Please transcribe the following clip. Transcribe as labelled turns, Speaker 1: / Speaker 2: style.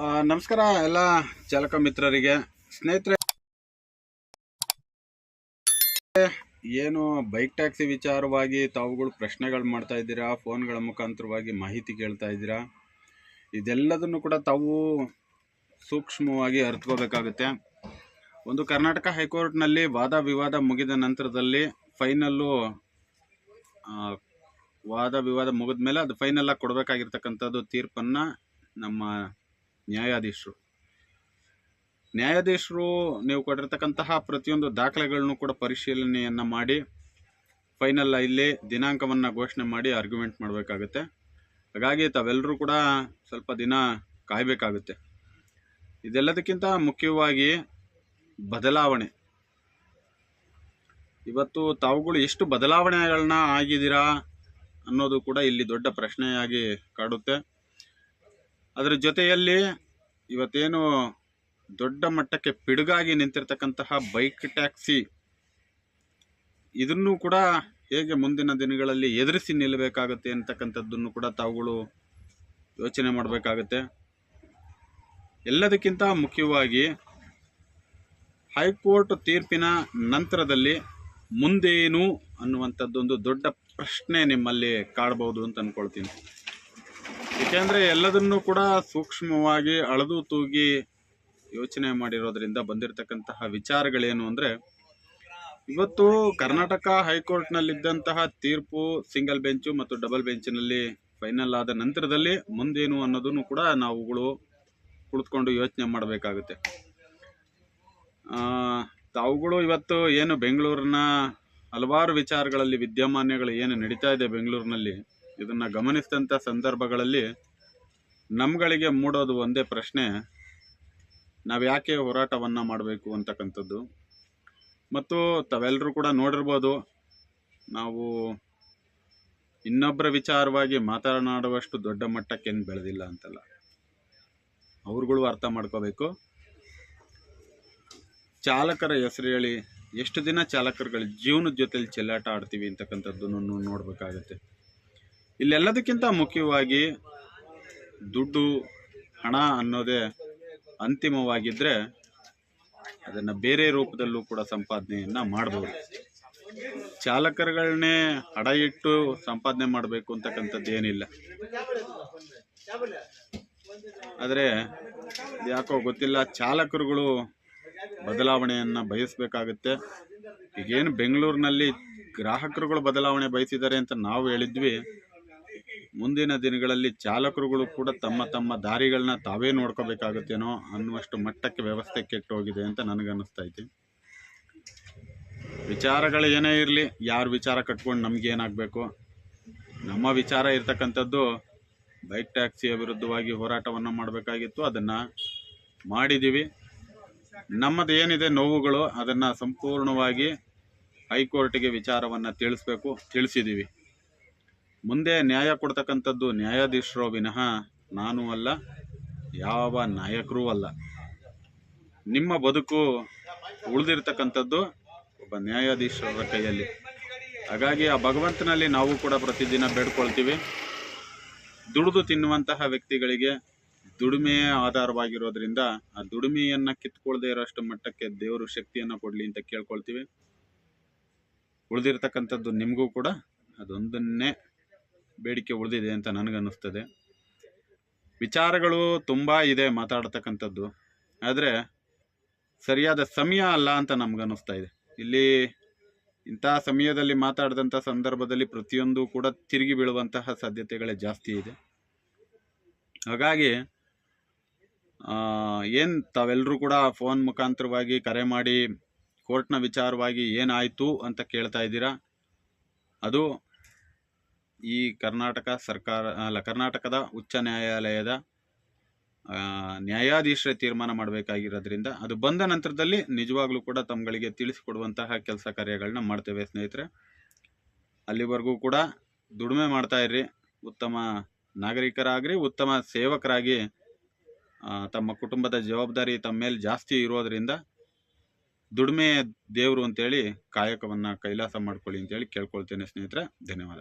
Speaker 1: ನಮಸ್ಕಾರ ಎಲ್ಲ ಚಾಲಕ ಮಿತ್ರರಿಗೆ. ಸ್ನೇಹಿತರೆ, ಏನು ಬೈಕ್ ಟ್ಯಾಕ್ಸಿ ವಿಚಾರವಾಗಿ ತಾವುಗಳು ಪ್ರಶ್ನೆಗಳು ಮಾಡ್ತಾ ಇದ್ದೀರಾ? ಫೋನ್ಗಳ ಮುಖಾಂತರವಾಗಿ ಮಾಹಿತಿ ಕೇಳ್ತಾ ಇದ್ದೀರಾ? ಇದೆಲ್ಲದನ್ನು ಕೂಡ ತಾವು ಸೂಕ್ಷ್ಮವಾಗಿ ಅರ್ಥಕೋಬೇಕಾಗುತ್ತೆ ಒಂದು ಕರ್ನಾಟಕ ಹೈಕೋರ್ಟ್ನಲ್ಲಿ ವಾದ ವಿವಾದ ಮುಗಿದ ನಂತರದಲ್ಲಿ ಫೈನಲ್ಲು ವಾದ ವಿವಾದ ಮುಗಿದ ಮೇಲೆ ಅದು ಫೈನಲ್ ಆಗಿ ಕೊಡಬೇಕಾಗಿರ್ತಕ್ಕಂಥದ್ದು ತೀರ್ಪನ್ನು ನಮ್ಮ ನ್ಯಾಯಾಧೀಶರು. ನ್ಯಾಯಾಧೀಶರು ನೀವು ಕೊಟ್ಟಿರ್ತಕ್ಕಂತಹ ಪ್ರತಿಯೊಂದು ದಾಖಲೆಗಳನ್ನು ಕೂಡ ಪರಿಶೀಲನೆಯನ್ನು ಮಾಡಿ, ಫೈನಲ್ ಇಲ್ಲಿ ದಿನಾಂಕವನ್ನು ಘೋಷಣೆ ಮಾಡಿ ಆರ್ಗ್ಯುಮೆಂಟ್ ಮಾಡಬೇಕಾಗುತ್ತೆ. ಹಾಗಾಗಿ ತಾವೆಲ್ಲರೂ ಕೂಡ ಸ್ವಲ್ಪ ದಿನ ಕಾಯಬೇಕಾಗುತ್ತೆ. ಇದೆಲ್ಲದಕ್ಕಿಂತ ಮುಖ್ಯವಾಗಿ ಬದಲಾವಣೆ. ಇವತ್ತು ತಾವುಗಳು ಎಷ್ಟು ಬದಲಾವಣೆಗಳನ್ನ ಆಗಿದ್ದೀರಾ ಅನ್ನೋದು ಕೂಡ ಇಲ್ಲಿ ದೊಡ್ಡ ಪ್ರಶ್ನೆಯಾಗಿ ಕಾಡುತ್ತೆ. ಅದರ ಜೊತೆಯಲ್ಲಿ ಇವತ್ತೇನು ದೊಡ್ಡ ಮಟ್ಟಕ್ಕೆ ಪಿಡುಗಾಗಿ ನಿಂತಿರ್ತಕ್ಕಂತಹ ಬೈಕ್ ಟ್ಯಾಕ್ಸಿ ಇದನ್ನು ಕೂಡ ಹೇಗೆ ಮುಂದಿನ ದಿನಗಳಲ್ಲಿ ಎದುರಿಸಿ ನಿಲ್ಲಬೇಕಾಗುತ್ತೆ ಅಂತಕ್ಕಂಥದ್ದನ್ನು ಕೂಡ ತಾವುಗಳು ಯೋಚನೆ ಮಾಡಬೇಕಾಗುತ್ತೆ. ಎಲ್ಲದಕ್ಕಿಂತ ಮುಖ್ಯವಾಗಿ ಹೈಕೋರ್ಟ್ ತೀರ್ಪಿನ ನಂತರದಲ್ಲಿ ಮುಂದೇನು ಅನ್ನುವಂಥದ್ದೊಂದು ದೊಡ್ಡ ಪ್ರಶ್ನೆ ನಿಮ್ಮಲ್ಲಿ ಕಾಡಬಹುದು ಅಂತ ಅಂದ್ಕೊಳ್ತೀನಿ ಏಕೆಂದರೆ ಎಲ್ಲದನ್ನು ಕೂಡ ಸೂಕ್ಷ್ಮವಾಗಿ ಅಳೆದು ತೂಗಿ ಯೋಚನೆ ಮಾಡಿರೋದ್ರಿಂದ ಬಂದಿರತಕ್ಕಂತಹ ವಿಚಾರಗಳೇನು ಅಂದರೆ, ಇವತ್ತು ಕರ್ನಾಟಕ ಹೈಕೋರ್ಟ್ನಲ್ಲಿದ್ದಂತಹ ತೀರ್ಪು ಸಿಂಗಲ್ ಬೆಂಚು ಮತ್ತು ಡಬಲ್ ಬೆಂಚಿನಲ್ಲಿ ಫೈನಲ್ ಆದ ನಂತರದಲ್ಲಿ ಮುಂದೇನು ಅನ್ನೋದನ್ನು ಕೂಡ ನಾವುಗಳು ಕುಳಿತುಕೊಂಡು ಯೋಚನೆ ಮಾಡಬೇಕಾಗುತ್ತೆ. ತಾವುಗಳು ಇವತ್ತು ಏನು ಬೆಂಗಳೂರಿನ ಹಲವಾರು ವಿಚಾರಗಳಲ್ಲಿ ವಿದ್ಯಮಾನಗಳು ಏನು ನಡೀತಾ ಇದೆ ಬೆಂಗಳೂರಿನಲ್ಲಿ ಇದನ್ನು ಗಮನಿಸಿದಂಥ ಸಂದರ್ಭಗಳಲ್ಲಿ ನಮ್ಗಳಿಗೆ ಮೂಡೋದು ಒಂದೇ ಪ್ರಶ್ನೆ, ನಾವು ಯಾಕೆ ಹೋರಾಟವನ್ನು ಮಾಡಬೇಕು ಅಂತಕ್ಕಂಥದ್ದು. ಮತ್ತು ತಾವೆಲ್ಲರೂ ಕೂಡ ನೋಡಿರ್ಬೋದು, ನಾವು ಇನ್ನೊಬ್ಬರ ವಿಚಾರವಾಗಿ ಮಾತನಾಡುವಷ್ಟು ದೊಡ್ಡ ಮಟ್ಟಕ್ಕೇನು ಬೆಳೆದಿಲ್ಲ ಅಂತಲ್ಲ. ಅವ್ರುಗಳು ಅರ್ಥ ಮಾಡ್ಕೋಬೇಕು. ಚಾಲಕರ ಹೆಸರು ಹೇಳಿ, ಎಷ್ಟು ದಿನ ಚಾಲಕರುಗಳ ಜೀವನದ ಜೊತೆಲಿ ಚೆಲ್ಲಾಟ ಆಡ್ತೀವಿ ಅಂತಕ್ಕಂಥದ್ದನ್ನು ನೋಡಬೇಕಾಗತ್ತೆ. ಇಲ್ಲೆಲ್ಲದಕ್ಕಿಂತ ಮುಖ್ಯವಾಗಿ ದುಡ್ಡು, ಹಣ ಅನ್ನೋದೇ ಅಂತಿಮವಾಗಿದ್ದರೆ ಅದನ್ನು ಬೇರೆ ರೂಪದಲ್ಲೂ ಕೂಡ ಸಂಪಾದನೆಯನ್ನು ಮಾಡ್ಬೋದು. ಚಾಲಕರುಗಳನ್ನೇ ಹಡ ಇಟ್ಟು ಸಂಪಾದನೆ ಮಾಡಬೇಕು ಅಂತಕ್ಕಂಥದ್ದು ಏನಿಲ್ಲ. ಆದರೆ ಯಾಕೋ ಗೊತ್ತಿಲ್ಲ, ಚಾಲಕರುಗಳು ಬದಲಾವಣೆಯನ್ನು ಬಯಸಬೇಕಾಗುತ್ತೆ. ಈಗೇನು ಬೆಂಗಳೂರಿನಲ್ಲಿ ಗ್ರಾಹಕರುಗಳು ಬದಲಾವಣೆ ಬಯಸಿದ್ದಾರೆ ಅಂತ ನಾವು ಹೇಳಿದ್ವಿ. ಮುಂದಿನ ದಿನಗಳಲ್ಲಿ ಚಾಲಕರುಗಳು ಕೂಡ ತಮ್ಮ ತಮ್ಮ ದಾರಿಗಳನ್ನ ತಾವೇ ನೋಡ್ಕೋಬೇಕಾಗುತ್ತೇನೋ ಅನ್ನುವಷ್ಟು ಮಟ್ಟಕ್ಕೆ ವ್ಯವಸ್ಥೆ ಕೆಟ್ಟೋಗಿದೆ ಅಂತ ನನಗನ್ನಿಸ್ತಾ ಐತಿ ವಿಚಾರಗಳು ಏನೇ ಇರಲಿ, ಯಾರು ವಿಚಾರ ಕಟ್ಕೊಂಡು ನಮ್ಗೆ ಏನಾಗಬೇಕು? ನಮ್ಮ ವಿಚಾರ ಇರ್ತಕ್ಕಂಥದ್ದು ಬೈಕ್ ಟ್ಯಾಕ್ಸಿಯ ವಿರುದ್ಧವಾಗಿ ಹೋರಾಟವನ್ನು ಮಾಡಬೇಕಾಗಿತ್ತು. ಅದನ್ನು ಮಾಡಿದ್ದೀವಿ ನಮ್ಮದು ಏನಿದೆ ನೋವುಗಳು, ಅದನ್ನು ಸಂಪೂರ್ಣವಾಗಿ ಹೈಕೋರ್ಟಿಗೆ ವಿಚಾರವನ್ನು ತಿಳಿಸ್ಬೇಕು ತಿಳಿಸಿದ್ದೀವಿ ಮುಂದೆ ನ್ಯಾಯ ಕೊಡ್ತಕ್ಕಂಥದ್ದು ನ್ಯಾಯಾಧೀಶರೋ ವಿನಃ ನಾನು ಅಲ್ಲ, ಯಾವ ನಾಯಕರೂ ಅಲ್ಲ. ನಿಮ್ಮ ಬದುಕು ಉಳಿದಿರ್ತಕ್ಕಂಥದ್ದು ಒಬ್ಬ ನ್ಯಾಯಾಧೀಶರ ಕೈಯಲ್ಲಿ. ಹಾಗಾಗಿ ಆ ಭಗವಂತನಲ್ಲಿ ನಾವು ಕೂಡ ಪ್ರತಿದಿನ ಬೇಡ್ಕೊಳ್ತೀವಿ. ದುಡಿದು ತಿನ್ನುವಂತಹ ವ್ಯಕ್ತಿಗಳಿಗೆ ದುಡಿಮೆಯೇ ಆಧಾರವಾಗಿರೋದ್ರಿಂದ ಆ ದುಡಿಮೆಯನ್ನು ಕಿತ್ಕೊಳ್ದೇ ಇರೋಷ್ಟು ಮಟ್ಟಕ್ಕೆ ದೇವರು ಶಕ್ತಿಯನ್ನು ಕೊಡಲಿ ಅಂತ ಕೇಳ್ಕೊಳ್ತೀವಿ. ಉಳಿದಿರ್ತಕ್ಕಂಥದ್ದು ನಿಮಗೂ ಕೂಡ ಅದೊಂದನ್ನೇ ಬೇಡಿಕೆ ಉಳಿದಿದೆ ಅಂತ ನನಗನ್ನಿಸ್ತದೆ. ವಿಚಾರಗಳು ತುಂಬ ಇದೆ ಮಾತಾಡ್ತಕ್ಕಂಥದ್ದು. ಆದರೆ ಸರಿಯಾದ ಸಮಯ ಅಲ್ಲ ಅಂತ ನಮ್ಗನ್ನಿಸ್ತಾ ಇದೆ. ಇಲ್ಲಿ ಇಂಥ ಸಮಯದಲ್ಲಿ ಮಾತಾಡಿದಂಥ ಸಂದರ್ಭದಲ್ಲಿ ಪ್ರತಿಯೊಂದು ಕೂಡ ತಿರುಗಿ ಬೀಳುವಂತಹ ಸಾಧ್ಯತೆಗಳೇ ಜಾಸ್ತಿ ಇದೆ. ಹಾಗಾಗಿ ಏನು ತಾವೆಲ್ಲರೂ ಕೂಡ ಫೋನ್ ಮುಖಾಂತರವಾಗಿ ಕರೆ ಮಾಡಿ ಕೋರ್ಟ್ನ ವಿಚಾರವಾಗಿ ಏನಾಯಿತು ಅಂತ ಕೇಳ್ತಾ ಇದ್ದೀರಾ? ಅದು ಈ ಕರ್ನಾಟಕ ಸರ್ಕಾರ, ಅಲ್ಲ, ಕರ್ನಾಟಕದ ಉಚ್ಚ ನ್ಯಾಯಾಲಯದ ನ್ಯಾಯಾಧೀಶರ ತೀರ್ಮಾನ ಮಾಡಬೇಕಾಗಿರೋದ್ರಿಂದ ಅದು ಬಂದ ನಂತರದಲ್ಲಿ ನಿಜವಾಗ್ಲೂ ಕೂಡ ತಮ್ಗಳಿಗೆ ತಿಳಿಸಿಕೊಡುವಂತಹ ಕೆಲಸ ಕಾರ್ಯಗಳನ್ನ ಮಾಡ್ತೇವೆ ಸ್ನೇಹಿತರೆ. ಅಲ್ಲಿವರೆಗೂ ಕೂಡ ದುಡಿಮೆ ಮಾಡ್ತಾ ಇರ್ರಿ. ಉತ್ತಮ ನಾಗರಿಕರಾಗ್ರಿ, ಉತ್ತಮ ಸೇವಕರಾಗಿ ತಮ್ಮ ಕುಟುಂಬದ ಜವಾಬ್ದಾರಿ ತಮ್ಮ ಮೇಲೆ ಜಾಸ್ತಿ ಇರೋದ್ರಿಂದ ದುಡಿಮೆ ದೇವರು ಅಂತೇಳಿ ಕಾಯಕವನ್ನು ಕೈಲಾಸ ಮಾಡ್ಕೊಳ್ಳಿ ಅಂತೇಳಿ ಕೇಳ್ಕೊಳ್ತೇನೆ ಸ್ನೇಹಿತರೆ. ಧನ್ಯವಾದ.